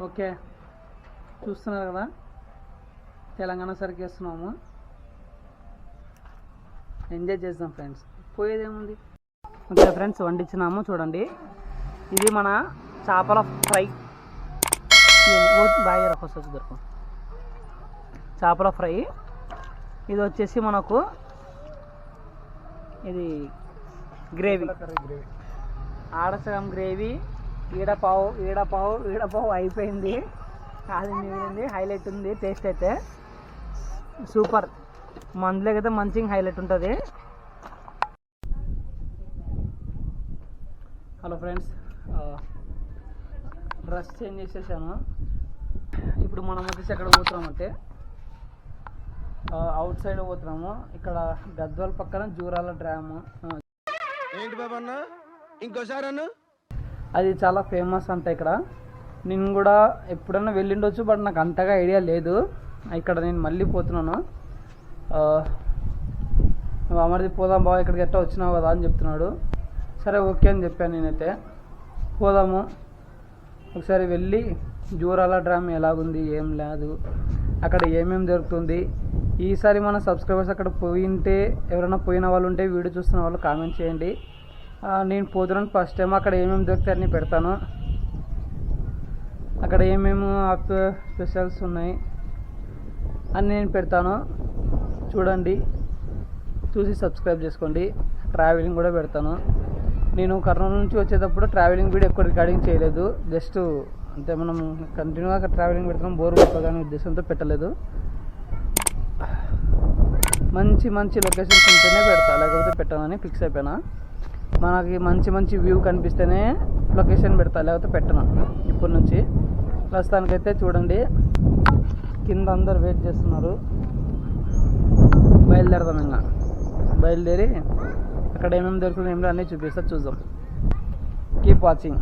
Okay. చూస్తున్నారు కదా? తెలంగాణ సరికేస్తున్నాము ఎంజాయ్ చేద్దాం ఫ్రెండ్స్ పోయేదేముంది? ఓకే ఫ్రెండ్స్ వండించినాము చూడండి. ఇది మన చేపల ఫ్రై. బాగా రకొస్తుంది దొరకం. చేపల ఫ్రై. ఇది వచ్చేసి మనకు ఇది గ్రేవీ. ఆడసగం గ్రేవీ. ఈడపావు ఈడపావు ఈడపావు అయిపోయింది. అది మిగిలింది హైలైట్ ఉంది టేస్ట్ అయితే. సూపర్ మందులోకి అయితే మంచిగా హైలైట్ ఉంటుంది. హలో ఫ్రెండ్స్ డ్రెస్ చేంజ్ చేసేసాను. ఇప్పుడు మనం వచ్చేసి ఎక్కడ పోతున్నామంటే అవుట్ సైడ్ పోతున్నాము. ఇక్కడ గద్వాల పక్కన జూరాల డ్యామ్. ఏంటి బాబా అన్న? ఇంకోసారి అన్న? అది చాలా ఫేమస్ అంట ఇక్కడ. నేను కూడా ఎప్పుడైనా వెళ్ళిండొచ్చు బట్ నాకు అంతగా ఐడియా లేదు. ఇక్కడ నేను మళ్ళీ పోతున్నాను. నువ్వు అమర్ది పోదాం బావ ఇక్కడికి ఎట్లా వచ్చినావు కదా అని చెప్తున్నాడు. సరే ఓకే అని చెప్పాను నేనైతే. పోదాము. ఒకసారి వెళ్ళి జూరాల డ్రామ్ ఎలాగుంది ఏం లేదు అక్కడ ఏమేమి జరుగుతుంది. ఈసారి మన సబ్స్క్రైబర్స్ అక్కడ పోయింటే ఎవరైనా పోయిన వాళ్ళు ఉంటే వీడియో చూస్తున్న వాళ్ళు కామెంట్ చేయండి. నేను పోతున్నాను ఫస్ట్ టైం అక్కడ ఏమేమి దొరుకుతాయి అన్నీ పెడతాను. అక్కడ ఏమేమి ఆఫ్ స్పెషల్స్ ఉన్నాయి. అని నేను పెడతాను. చూడండి. చూసి సబ్స్క్రైబ్ చేసుకోండి. ట్రావెలింగ్ కూడా పెడతాను. నేను కర్నూలు నుంచి వచ్చేటప్పుడు ట్రావెలింగ్ వీడియో ఎక్కువ రికార్డింగ్ చేయలేదు. జస్ట్ అంటే మనం కంటిన్యూగా ట్రావెలింగ్ పెడతాం బోర్ కొట్టగానే ఉద్దేశంతో పెట్టలేదు. మంచి మంచి లొకేషన్స్ ఉంటేనే పెడతా. లేకపోతే పెట్టామని ఫిక్స్ అయిపోయినా. మనకి మంచి మంచి వ్యూ కనిపిస్తేనే లొకేషన్ పెడతా లేకపోతే పెట్టను. ఇప్పటి నుంచి. ప్రస్తుతానికైతే చూడండి. కింద అందరు వెయిట్ చేస్తున్నారు. బయలుదేరదాం ఇంకా. బయలుదేరి అక్కడ ఏమేమి దొరుకుతుంది ఏమో అన్నీ చూపిస్తా చూద్దాం. కీప్ వాచింగ్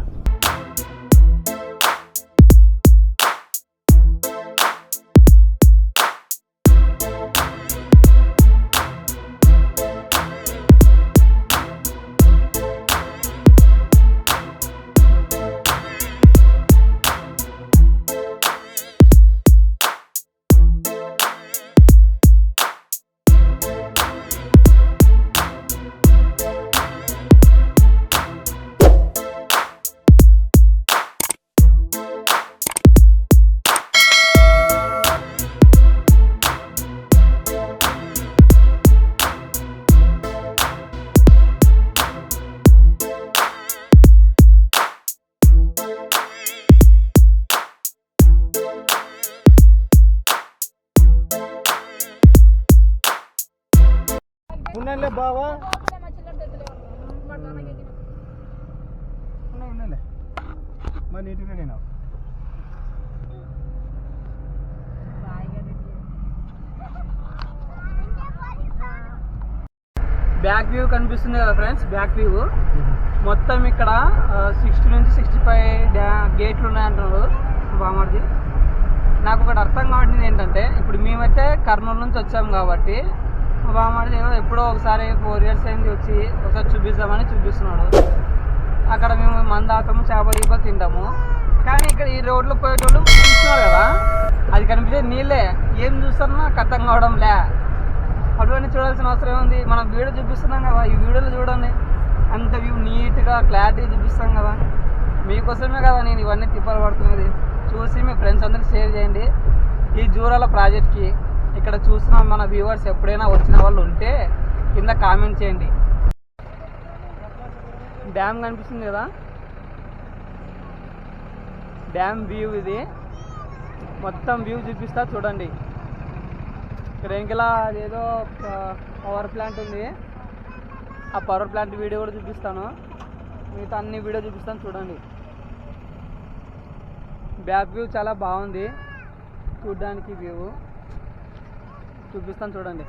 బ్యాక్ వ్యూ కనిపిస్తుంది కదా ఫ్రెండ్స్ బ్యాక్ వ్యూ. మొత్తం ఇక్కడ సిక్స్టీ నుంచి సిక్స్టీ ఫైవ్ డ్యా గేట్లు ఉన్నాయంటున్నారు బామర్ది నాకు ఒకటి అర్థం కావట్లేదు ఏంటంటే ఇప్పుడు మేమైతే కర్నూలు నుంచి వచ్చాము కాబట్టి బామర్ది ఎప్పుడో ఒకసారి ఫోర్ ఇయర్స్ అయింది వచ్చి ఒకసారి చూపిస్తామని చూపిస్తున్నాడు. అక్కడ మేము మంద ఆతాము చేపలు తింటాము. కానీ ఇక్కడ ఈ రోడ్లో పోయేటోళ్ళు చూస్తున్నారు కదా అది కనిపించే నీళ్ళే. ఏం చూస్తారో నాకు అర్థం కావడం లే. అటువంటి చూడాల్సిన అవసరం ఉంది మనం వీడియో చూపిస్తున్నాం కదా ఈ వీడియోలో చూడండి. అంత వ్యూ నీట్గా క్లారిటీ చూపిస్తాం కదా. మీకోసమే కదా నేను ఇవన్నీ తిప్పలు పడుతున్నది. చూసి మీ ఫ్రెండ్స్ అందరికి షేర్ చేయండి. ఈ జూరాల ప్రాజెక్ట్కి ఇక్కడ చూసిన మన వ్యూవర్స్ ఎప్పుడైనా వచ్చిన వాళ్ళు ఉంటే కింద కామెంట్ చేయండి. డ్యామ్ కనిపిస్తుంది కదా? డ్యామ్ వ్యూ ఇది. మొత్తం వ్యూ చూపిస్తా చూడండి. ఇక్కడ అదేదో పవర్ ప్లాంట్ ఉంది. ఆ పవర్ ప్లాంట్ వీడియో కూడా చూపిస్తాను. మిగతా అన్ని వీడియో చూపిస్తాను చూడండి. బ్యాక్ వ్యూ చాలా బాగుంది. చూడడానికి వ్యూ చూపిస్తాను చూడండి.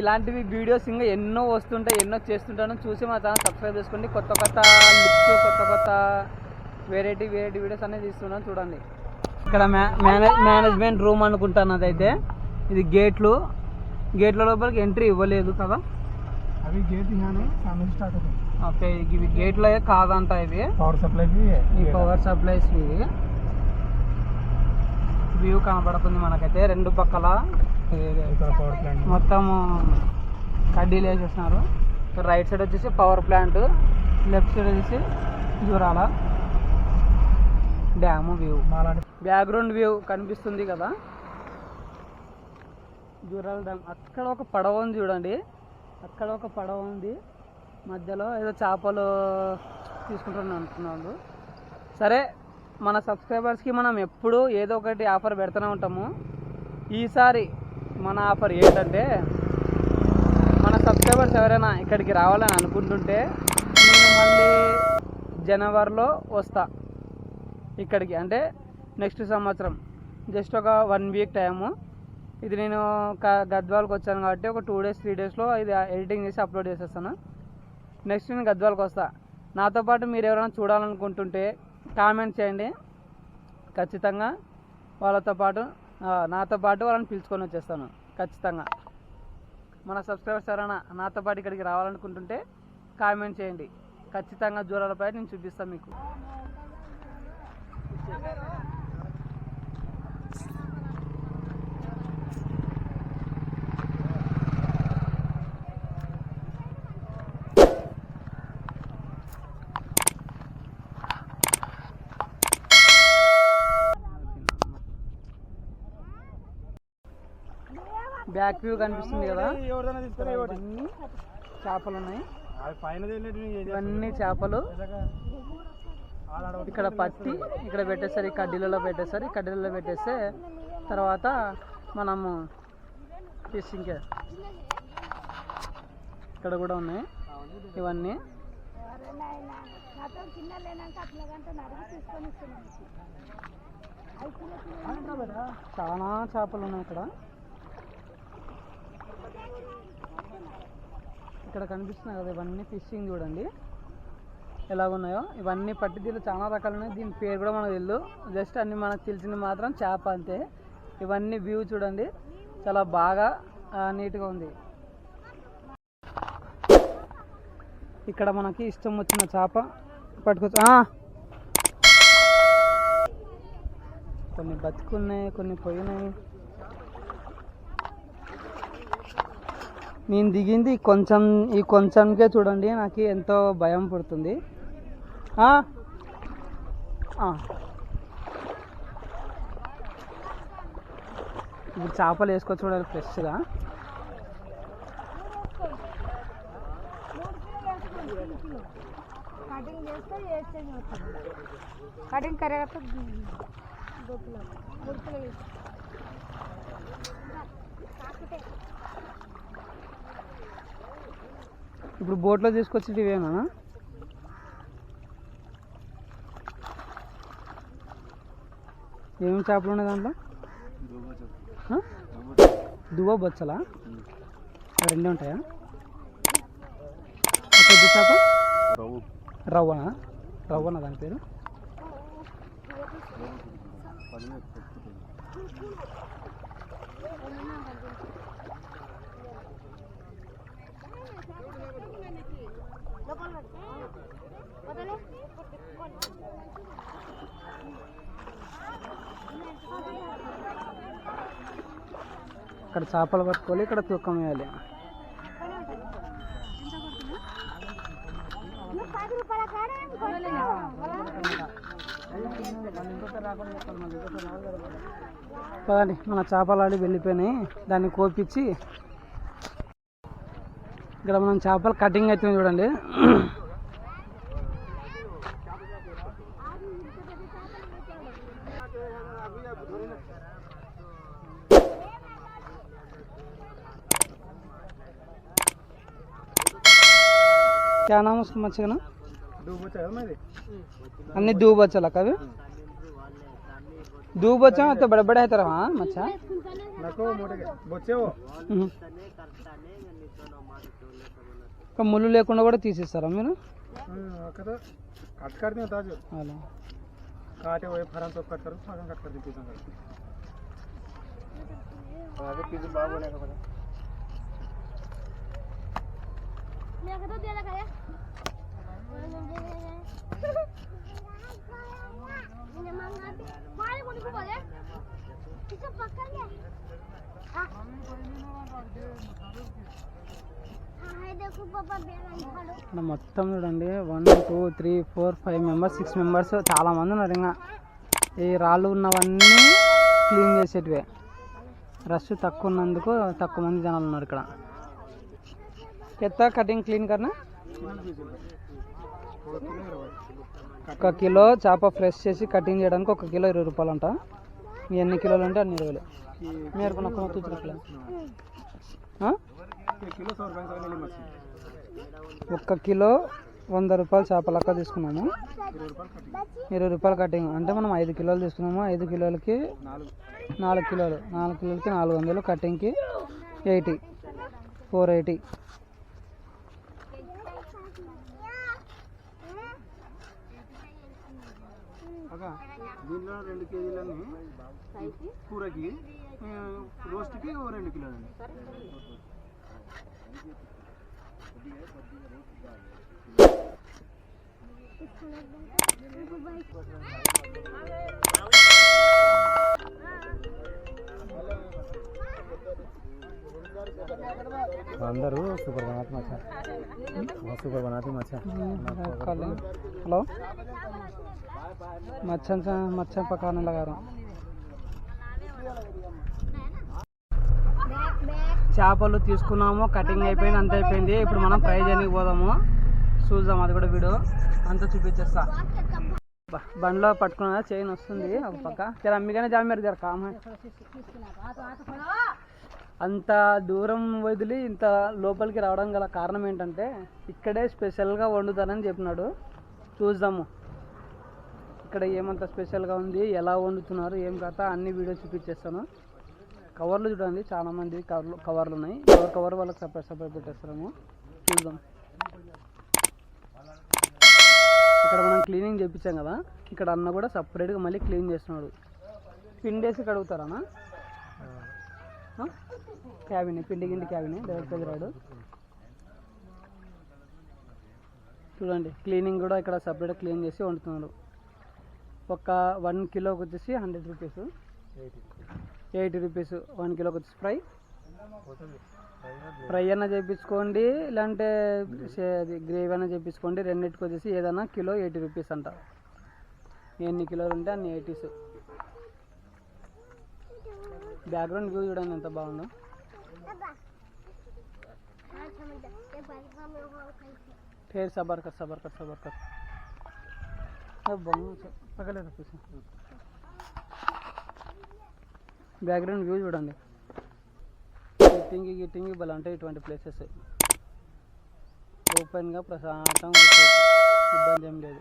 ఇలాంటివి వీడియోస్ ఇంకా ఎన్నో వస్తుంటాయి ఎన్నో చేస్తుంటాను. చూసి మా ఛానల్ సబ్స్క్రైబ్ చేసుకోండి. కొత్త కొత్త లిప్స్ కొత్త కొత్త వెరైటీ వెరైటీ వీడియోస్ అనేది ఇస్తున్నాను చూడండి. ఇక్కడ మేనేజ్ మేనేజ్మెంట్ రూమ్ అనుకుంటాను అదైతే. ఇది గేట్లు. గేట్ల లోపలికి ఎంట్రీ ఇవ్వలేదు కదా? అవి గేట్ స్టార్ట్ ఓకే ఇవి గేట్లు కాదంట ఇవి. పవర్ సప్లైకి ఈ పవర్ సప్లైస్ ఇవి. వ్యూ కనపడుతుంది మనకైతే రెండు పక్కల. మొత్తము కడ్డీలు వేసేసినారు. రైట్ సైడ్ వచ్చేసి పవర్ ప్లాంట్ లెఫ్ట్ సైడ్ వచ్చేసి Jurala dam view background view కనిపిస్తుంది కదా? జూరాల డ్యామ్ అక్కడ ఒక పడవ ఉంది చూడండి. అక్కడ ఒక పడవ ఉంది. మధ్యలో ఏదో చేపలు తీసుకుంటున్నాను అనుకున్నాడు సరే మన సబ్స్క్రైబర్స్కి మనం ఎప్పుడూ ఏదో ఒకటి ఆఫర్ పెడుతూనే ఉంటాము. ఈసారి మన ఆఫర్ ఏంటంటే మన సబ్స్క్రైబర్స్ ఎవరైనా ఇక్కడికి రావాలని అనుకుంటుంటే నేను మళ్ళీ జనవరిలో వస్తా. ఇక్కడికి అంటే నెక్స్ట్ సంవత్సరం. జస్ట్ ఒక వన్ వీక్ టైము. ఇది నేను క- గద్వాలకు వచ్చాను కాబట్టి ఒక టూ డేస్ త్రీ డేస్లో ఇది ఎడిటింగ్ చేసి అప్లోడ్ చేసేస్తాను. నెక్స్ట్ నేను గద్వాలకు వస్తా. నాతో పాటు మీరు ఎవరైనా చూడాలనుకుంటుంటే కామెంట్ చేయండి. ఖచ్చితంగా వాళ్ళతో పాటు నాతో పాటు వాళ్ళని పిలుచుకొని వచ్చేస్తాను. ఖచ్చితంగా. మన సబ్స్క్రైబర్స్ ఎవరైనా నాతో పాటు ఇక్కడికి రావాలనుకుంటుంటే కామెంట్ చేయండి. ఖచ్చితంగా జూరాలపై నేను చూపిస్తాను మీకు. బ్యాక్ వ్యూ కనిపిస్తుంది కదా. ఇవన్నీ చేపలు ఉన్నాయి ఇవన్నీ చేపలు. ఇక్కడ పత్తి ఇక్కడ పెట్టేస్తారు ఈ కడ్డీలలో పెట్టేస్తారు ఈ కడ్డీలలో పెట్టేస్తే తర్వాత మనము ఫిషింగ్ ఇక్కడ కూడా ఉన్నాయి. ఇవన్నీ. చాలా చేపలు ఉన్నాయి ఇక్కడ. ఇక్కడ కనిపిస్తున్నాయి కదా ఇవన్నీ ఫిషింగ్ చూడండి. ఎలాగున్నాయో ఇవన్నీ పట్టి దీనిలో చాలా రకాలు ఉన్నాయి దీని పేరు కూడా మనకు తెలియదు జస్ట్ అన్ని మనకు తెలిసింది మాత్రం చేప అంతే. ఇవన్నీ వ్యూ చూడండి. చాలా బాగా నీట్గా ఉంది. ఇక్కడ మనకి ఇష్టం వచ్చిన చేప పట్టుకోవచ్చు కొన్ని బతుకున్నాయి కొన్ని పోయినాయి. నేను దిగింది కొంచెం ఈ కొంచెంకే చూడండి నాకు ఎంతో భయం పుడుతుంది. ఇప్పుడు చేపలు వేసుకొని చూడాలి ఫ్రెష్గా. కటింగ్ చేస్తే వేస్తే కటింగ్ ఇప్పుడు బోట్లో తీసుకొచ్చి ఇవేనా ఏమేమి చేపలు ఉన్నాయి దాంట్లో? దువ్వ బొచ్చలా? రెండే ఉంటాయా? పెద్ద చేప? రవ్వనా? రవ్వనా దాని పేరు? ఇక్కడ చేపలు పట్టుకోవాలి ఇక్కడ తూకం వేయాలి. పదండి మన చేపలు ఆడి వెళ్ళిపోయినాయి. దాన్ని కోపించి ఇక్కడ మనం చేపలు కటింగ్ అవుతుంది చూడండి. क्या नाम है उसका मच्छी का नाम డూబు వచ్చా కదా మరి अन्नी दो बच्चा लगा कभी दो बच्चा तो बड़े बड़े है तरह हाँ मच्छा నాకు మూట బొచ్చేవో మ్మ్. ఇంకా ముళ్ళు లేకుండా కూడా తీసేస్తారా మీరు కదా కట్ కడితే తాజు అలా मेरे को तो दे लगा यार ये मांगा मारे को नहीं बोले किसे पकड़ ले हाँ हाँ देखो पापा बेलन फाड़ो ఇక్కడ మొత్తం చూడండి one two three four five members six members చాలా మంది ఉన్నారు ఇంకా ఈ రాళ్ళు ఉన్నవన్నీ క్లీన్ చేసేటివే రష్ తక్కువ ఉన్నందుకు తక్కువ మంది జనాలు ఉన్నారు ఇక్కడ ఎత్త కటింగ్ క్లీన్ కన్నా? ఒక కిలో చేప ఫ్రెష్ చేసి కటింగ్ చేయడానికి ఒక కిలో ఇరవై రూపాయలు అంట మీ ఎన్ని కిలోలు అంటే అన్ని ఇరవై మీరు కిలో ఒక్క కిలో వంద రూపాయలు చేప లెక్క తీసుకున్నాము. ఇరవై రూపాయలు కటింగ్. అంటే మనం ఐదు కిలోలు తీసుకున్నాము. ఐదు కిలోలకి నాలుగు నాలుగు కిలోలు. నాలుగు కిలోలకి నాలుగు వందలు కటింగ్కి ఎయిటీ ఫోర్ ఎయిటీ. ఒక దీంట్లో రెండు కేజీలని కూరకి రోస్ట్కి ఓ రెండు కిలోలండి అందరూ సూపర్ బనాతి మచ్చా. సూపర్ मच्छर से मच्छर पकाने लगा रहा చేపలు తీసుకున్నాము కటింగ్ అయిపోయింది అంత అయిపోయింది. ఇప్పుడు మనం ఫ్రై చేయడానికి పోదాము. చూద్దాం అది కూడా వీడియో. అంతా చూపించేస్తా. బండ్లో పట్టుకున్న చైన్ వస్తుంది ఒక పక్క. జర అమ్మిగానే జర మీరు జర కామ. అంత దూరం వదిలి ఇంత లోపలికి రావడం గల కారణం ఏంటంటే ఇక్కడే స్పెషల్గా వండుతానని చెప్పినాడు. చూద్దాము. ఇక్కడ ఏమంత స్పెషల్గా ఉంది ఎలా వండుతున్నారు ఏం కథ అన్ని వీడియోస్ చూపించేస్తాను. కవర్లు చూడండి చాలామంది కవర్లు కవర్లు ఉన్నాయి. కవర్ కవర్ వాళ్ళకి సపరేట్ సపరేట్ పెట్టేస్తాము. చూద్దాం. ఇక్కడ మనం క్లీనింగ్ చేయించాం కదా ఇక్కడ అన్న కూడా సపరేట్గా మళ్ళీ క్లీన్ చేస్తున్నాడు. పిండేసి కడుగుతారన్నా క్యాబిన్ పిండి గిండి క్యాబిన్ డైరెక్ట్ రాడు. చూడండి క్లీనింగ్ కూడా ఇక్కడ సపరేట్ క్లీన్ చేసి వండుతున్నాడు. ఒక వన్ కిలోకి వచ్చేసి hundred rupees. Eighty rupees one కిలోకి వచ్చేసి ఫ్రై. ఫ్రై అన్న చేయించుకోండి లేదంటే గ్రేవీ అన్న చేయించుకోండి రెండింటికి వచ్చేసి ఏదైనా కిలో ఎయిటీ రూపీస్ అంట. ఎన్ని కిలోలు ఉంటే అన్ని ఎయిటీస్. బ్యాక్గ్రౌండ్ వ్యూ చూడండి ఎంత బాగుందో. ఫేర్ సబర్ కర్ సబర్ కర్ సబర్ కర్ పగలేదు చూసి. బ్యాక్గ్రౌండ్ వ్యూ చూడండి. గిట్టింగి గిట్టింగి బల అంటే ఇటువంటి ప్లేసెస్ ఓపెన్గా ప్రశాంతంగా ఇబ్బంది ఏం లేదు.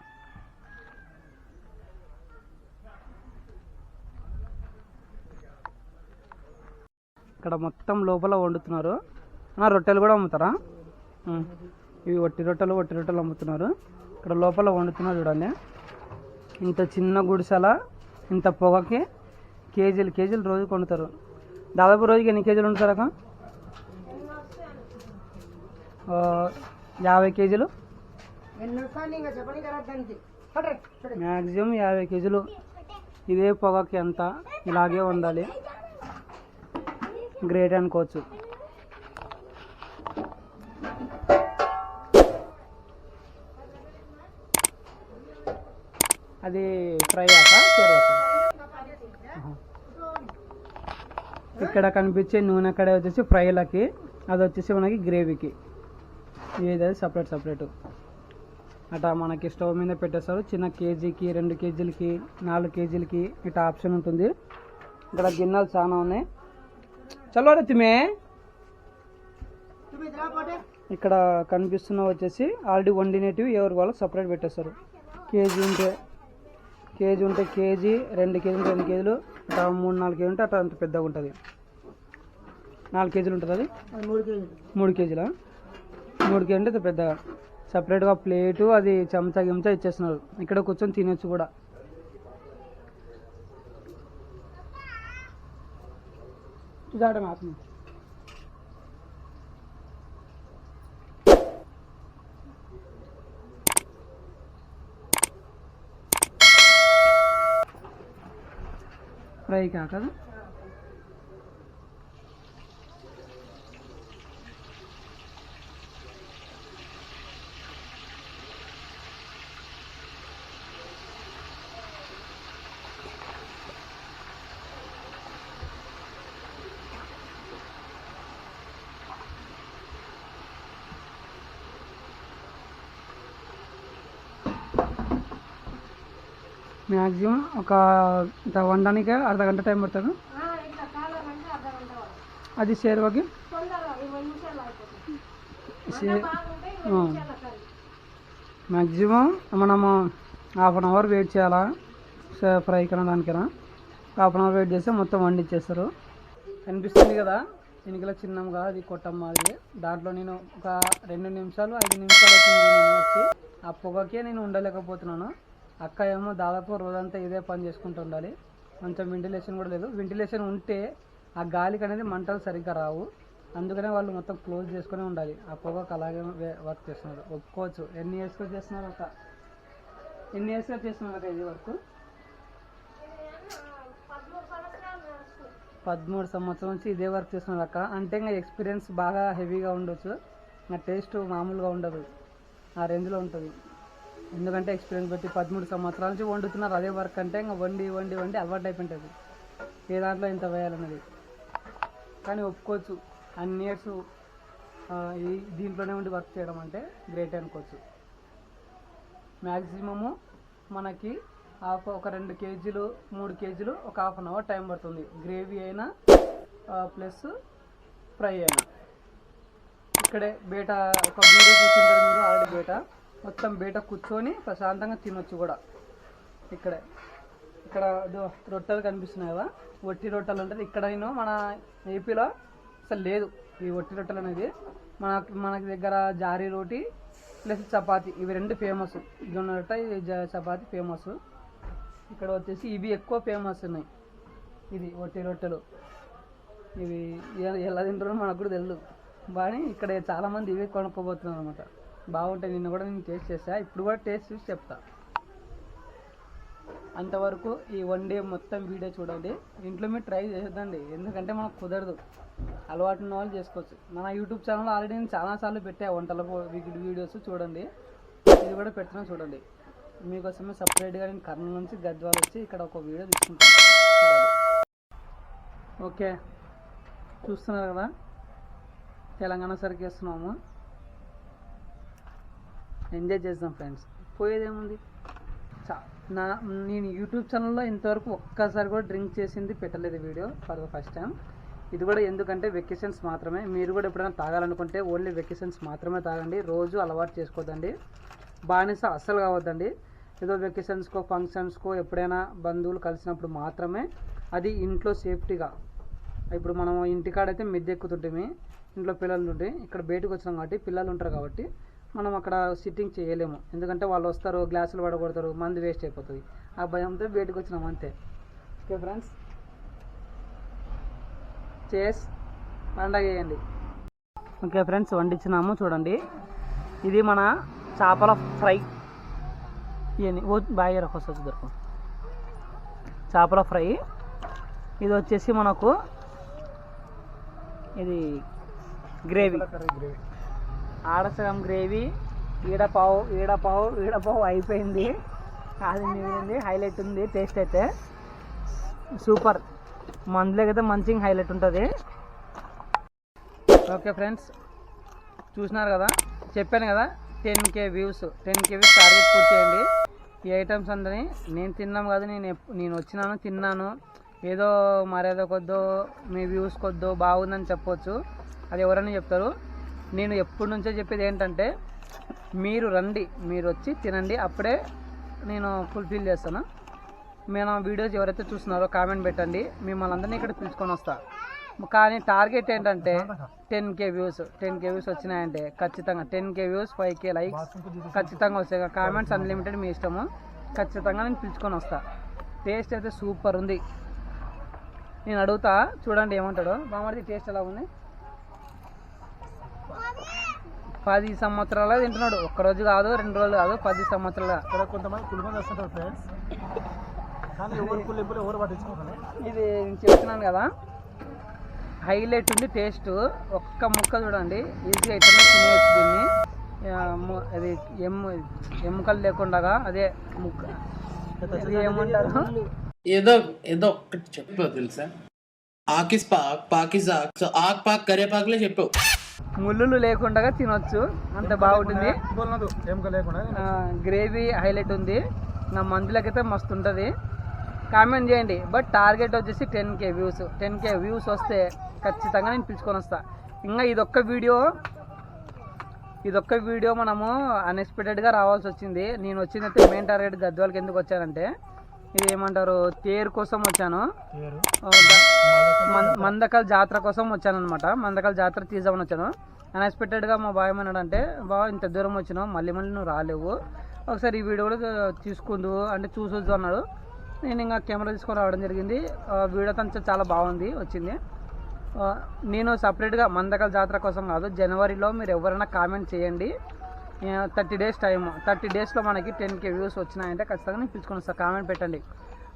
ఇక్కడ మొత్తం లోపల వండుతున్నారు. ఆ, రొట్టెలు కూడా అమ్ముతారా? ఇవి వట్టి రొట్టెలు వట్టి రొట్టెలు అమ్ముతున్నారు. ఇక్కడ లోపల వండుతున్నారు చూడండి. ఇంత చిన్న గుడిసెల ఇంత పొగకి కేజీలు కేజీలు రోజు కొండుతారు. దాదాపు రోజుకి ఎన్ని కేజీలు ఉంటారు అక్క? యాభై కేజీలు? మ్యాక్సిమం యాభై కేజీలు. ఇదే పొగకి ఎంత ఇలాగే ఉండాలి గ్రేట్ అనుకోవచ్చు. అది ఫ్రై ఆక ఇక్కడ కనిపించే నూనె కడ వచ్చేసి ఫ్రైలకి అది వచ్చేసి మనకి గ్రేవీకి. ఏదైతే సపరేట్ సపరేట్ అట్లా మనకి స్టవ్ మీద పెట్టేస్తారు. చిన్న కేజీకి రెండు కేజీలకి నాలుగు కేజీలకి ఇట్లా ఆప్షన్ ఉంటుంది. ఇక్కడ గిన్నెలు చాలా ఉన్నాయి. చలో తిమే. ఇక్కడ కనిపిస్తున్న వచ్చేసి ఆల్రెడీ వండినటివి ఎవరు వాళ్ళు సపరేట్ పెట్టేస్తారు. కేజీ ఉంటే కేజీ ఉంటే కేజీ రెండు కేజీలు రెండు కేజీలు అట్లా మూడు నాలుగు కేజీలు ఉంటే అట్లా అంత పెద్దగా ఉంటుంది. నాలుగు కేజీలు ఉంటుంది అది? మూడు కేజీలా మూడు కేజీలు? అంటే ఇంత పెద్దగా. సపరేట్గా ప్లేటు అది చెంచా గిమ్చా ఇచ్చేస్తున్నారు. ఇక్కడ కూర్చొని తినొచ్చు కూడా. చూసాడు మాత్రం ఫ్రై మ్యాక్సిమం ఒక వండడానికి అర్ధ గంట టైం పడుతుంది. అది షేర్వాకి? మ్యాక్సిమం మనము హాఫ్ అన్ అవర్ వెయిట్ చేయాలా? స- ఫ్రై కనడానికైనా హాఫ్ అన్ అవర్ వెయిట్ చేస్తే మొత్తం వండిచ్చేస్తారు. కనిపిస్తుంది కదా ఎనికల చిన్నంగా అది కొట్టమ్మ అది. దాంట్లో నేను ఒక రెండు నిమిషాలు ఐదు నిమిషాలు వచ్చి ఆ పొగకే నేను ఉండలేకపోతున్నాను. అక్క ఏమో దాదాపు రోజంతా ఇదే పని చేసుకుంటూ ఉండాలి. కొంచెం వెంటిలేషన్ కూడా లేదు. వెంటిలేషన్ ఉంటే ఆ గాలికి అనేది మంటలు సరిగ్గా రావు. అందుకనే వాళ్ళు మొత్తం క్లోజ్ చేసుకునే ఉండాలి. ఆ పొగకు అలాగే వర్క్ చేస్తున్నారు. ఒప్పుకోవచ్చు ఎన్ని ఇయర్స్గా చేస్తున్నారు అక్క? ఎన్ని ఇయర్స్గా చేస్తున్నారు అక్క ఇది వర్క్ పదమూడు సంవత్సరం నుంచి ఇదే వర్క్ చేస్తున్నారు అక్క. అంటే ఇంకా ఎక్స్పీరియన్స్ బాగా హెవీగా ఉండొచ్చు. నా టేస్ట్ మామూలుగా ఉండదు. ఆ రేంజ్లో ఉంటుంది. ఎందుకంటే ఎక్స్పీరియన్స్ బట్టి పదమూడు సంవత్సరాల నుంచి వండుతున్నారు. అదే వర్క్ అంటే ఇంకా వండి వండి వండి అలవాటు అయిపోయింటుంది. ఏ దాంట్లో ఇంత వేయాలన్నది. కానీ ఒప్పుకోవచ్చు. అన్ని ఇయర్స్ ఈ దీంట్లోనే ఉండి వర్క్ చేయడం అంటే గ్రేట్ అనుకోవచ్చు. మ్యాక్సిమము మనకి హాఫ్ ఒక రెండు కేజీలు మూడు కేజీలు ఒక హాఫ్ అన్ అవర్ టైం పడుతుంది. గ్రేవీ అయినా ప్లస్ ఫ్రై అయినా. ఇక్కడే బేట ఒక వీడియో చూసింటారు మీరు ఆల్రెడీ బేట. మొత్తం బయట కూర్చొని ప్రశాంతంగా తినొచ్చు కూడా. ఇక్కడే. ఇక్కడ రొట్టెలు కనిపిస్తున్నాయి కదా. వట్టి రొట్టెలు ఉంటుంది. ఇక్కడ నేను మన ఏపీలో అసలు లేదు ఈ వట్టి రొట్టెలు అనేది. మన మనకి దగ్గర జారీ రోటి ప్లస్ చపాతి. ఇవి రెండు ఫేమస్. జొన్న రొట్టె చపాతి ఫేమస్. ఇక్కడ వచ్చేసి ఇవి ఎక్కువ ఫేమస్ ఉన్నాయి. ఇది వట్టి రొట్టెలు. ఇవి ఎలా తింటారో మనకు కూడా తెలియదు కానీ ఇక్కడ చాలామంది ఇవే కొనుక్కోబోతున్నారు అనమాట బాగుంటాయి నిన్న కూడా నేను టేస్ట్ చేసా ఇప్పుడు కూడా టేస్ట్ చూసి చెప్తా. అంతవరకు ఈ వన్ డే మొత్తం వీడియో చూడండి. ఇంట్లో మీరు ట్రై చేద్దండి ఎందుకంటే మనకు కుదరదు. అలవాటు ఉన్న వాళ్ళు చేసుకోవచ్చు. మన యూట్యూబ్ ఛానల్ ఆల్రెడీ నేను చాలాసార్లు పెట్టా వంటల వీడియోస్ చూడండి. ఇది కూడా పెట్టినా చూడండి. మీకోసమే సపరేట్గా నేను కర్నూలు నుంచి గద్వాల వచ్చి ఇక్కడ ఒక వీడియో తీసుకుంటాను ఓకే. చూస్తున్నారు కదా? తెలంగాణ సరికి వేస్తున్నాము. ఎంజాయ్ చేద్దాం ఫ్రెండ్స్. పోయేదేముంది? చా నా నేను యూట్యూబ్ ఛానల్లో ఇంతవరకు ఒక్కసారి కూడా డ్రింక్ చేసింది పెట్టలేదు video for the first time. ఇది కూడా ఎందుకంటే వెకేషన్స్ మాత్రమే. మీరు కూడా ఎప్పుడైనా తాగాలనుకుంటే ఓన్లీ వెకేషన్స్ మాత్రమే తాగండి. రోజు అలవాటు చేసుకోదండి. బానిస అస్సలు కావద్దండి. ఏదో వెకేషన్స్కో ఫంక్షన్స్కో ఎప్పుడైనా బంధువులు కలిసినప్పుడు మాత్రమే అది ఇంట్లో సేఫ్టీగా ఇప్పుడు మనం ఇంటికాడైతే మిద్దెక్కుతుంటే ఇంట్లో పిల్లలు ఉంటే ఇక్కడ బయటకు వచ్చినాం కాబట్టి పిల్లలు ఉంటారు కాబట్టి మనం అక్కడ సిట్టింగ్ చేయలేము. ఎందుకంటే వాళ్ళు వస్తారు గ్లాసులు పడగొడతారు మంది వేస్ట్ అయిపోతుంది. ఆ భయంతో బయటకు వచ్చినాం అంతే. ఓకే ఫ్రెండ్స్ చేస్ పండగ చేయండి. ఓకే ఫ్రెండ్స్ వండించినాము చూడండి. ఇది మన చేపల ఫ్రై. ఇవన్నీ ఓ బాగా వస్తుంది దొరకు చేపల ఫ్రై. ఇది వచ్చేసి మనకు ఇది గ్రేవీ. ఆడ సగం గ్రేవీ. ఈడ పావు ఈడ పావు ఈడ పావు అయిపోయింది. అది మిగిలింది. హైలైట్ ఉంది. టేస్ట్ అయితే. సూపర్ మందులోకైతే మంచిగా హైలైట్ ఉంటుంది. ఓకే ఫ్రెండ్స్ చూసినారు కదా? చెప్పాను కదా? Ten K views ten K views target పూర్తి చేయండి. ఈ ఐటమ్స్ అందరినీ నేను తిన్నాం కదా నేను నేను వచ్చినాను తిన్నాను. ఏదో మర్యాద కొద్దో మీ వ్యూస్ కొద్దో బాగుందని చెప్పొచ్చు. అది ఎవరైనా చెప్తారు? నేను ఎప్పటి నుంచో చెప్పేది ఏంటంటే మీరు రండి మీరు వచ్చి తినండి అప్పుడే నేను ఫుల్ఫిల్ చేస్తాను. మేము వీడియోస్ ఎవరైతే చూస్తున్నారో కామెంట్ పెట్టండి మిమ్మల్ని అందరినీ ఇక్కడ పిలుచుకొని వస్తాను కానీ టార్గెట్ ఏంటంటే ten K views ten K views వచ్చినాయంటే ఖచ్చితంగా ten K views five K likes ఖచ్చితంగా వస్తాయి. కామెంట్స్ అన్లిమిటెడ్ మీ ఇష్టము. ఖచ్చితంగా నేను పిలుచుకొని వస్తా. టేస్ట్ అయితే సూపర్ ఉంది. నేను అడుగుతా చూడండి ఏమంటాడు. బామర్ది టేస్ట్ ఎలా ఉంది? పది సంవత్సరాలు తింటున్నాడు. ఒక్క రోజు కాదు రెండు రోజులు కాదు పది సంవత్సరాలు. ఇక్కడ కొంతమంది కుటుంబం వస్తుంటారు ఫ్రెండ్స్ కానీ ఎవరు ఎవరు పట్టించుకోవాలి ఇది నేను చెప్తున్నాను కదా. హైలైట్ ఉంది టేస్ట్. ఒక్క ముక్క చూడండి. ఈజీగా ఇట్లనే తినేయచ్చు దీన్ని. అది ఎమ్ము ఎముకలు లేకుండా అదే ముక్క. ఏమంటారు? ఏదో ఏదో ఒక్కటి చెప్పావు తెలుసా? ఆకిస్ పాక్ పాకిజాక్. సో ఆక్ పాక్ కరేపాకులే చెప్పావు. ముళ్ళు లేకుండా తినొచ్చు. అంత బాగుంటుంది. గ్రేవీ హైలైట్ ఉంది. నా మందులకైతే మస్తు ఉంటుంది. కామెంట్ చేయండి. బట్ టార్గెట్ వచ్చేసి ten K views. Ten K views వస్తే ఖచ్చితంగా నేను పిలుచుకొని వస్తా. ఇంకా ఇదొక్క వీడియో. ఇదొక్క వీడియో మనము అన్ఎక్స్పెక్టెడ్గా రావాల్సి వచ్చింది. నేను వచ్చింది మెయిన్ టార్గెట్ గద్వాలకి ఎందుకు వచ్చానంటే ఇది ఏమంటారు తేరు కోసం వచ్చాను. మందకల్ జాతర. కోసం వచ్చాను అనమాట మందకల్ జాతర తీద్దామని వచ్చాను. అన్ఎక్స్పెక్టెడ్గా మా బాయ్ ఏమన్నాడంటే బావ ఇంత దూరం వచ్చినావు మళ్ళీ మళ్ళీ నువ్వు రాలేవు. ఒకసారి ఈ వీడియో కూడా తీసుకుందు అంటే చూసొద్దు అన్నాడు. నేను ఇంకా కెమెరా తీసుకొని రావడం జరిగింది. వీడియో తను చాలా బాగుంది వచ్చింది. నేను సపరేట్గా మందకల్ జాతర కోసం కాదు జనవరిలో మీరు ఎవరైనా కామెంట్ చేయండి. థర్టీ డేస్ టైం థర్టీ డేస్లో మనకి టెన్ కే వ్యూస్ వచ్చినాయంటే ఖచ్చితంగా నేను పిలుచుకొని వస్తాను కామెంట్ పెట్టండి.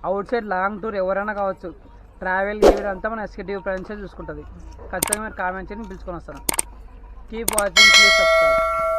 అవుట్ సైడ్ లాంగ్ టూర్ ఎవరైనా కావచ్చు. ట్రావెల్ గీవెల్ అంతా మన ఎస్కేటివ్ ఫ్రెండ్సే చూసుకుంటుంది. ఖచ్చితంగా మీరు కామెంట్ చేయండి పిలుచుకొని వస్తాను కీప్ వాచింగ్ ప్లీజ్ సబ్స్క్రైబ్.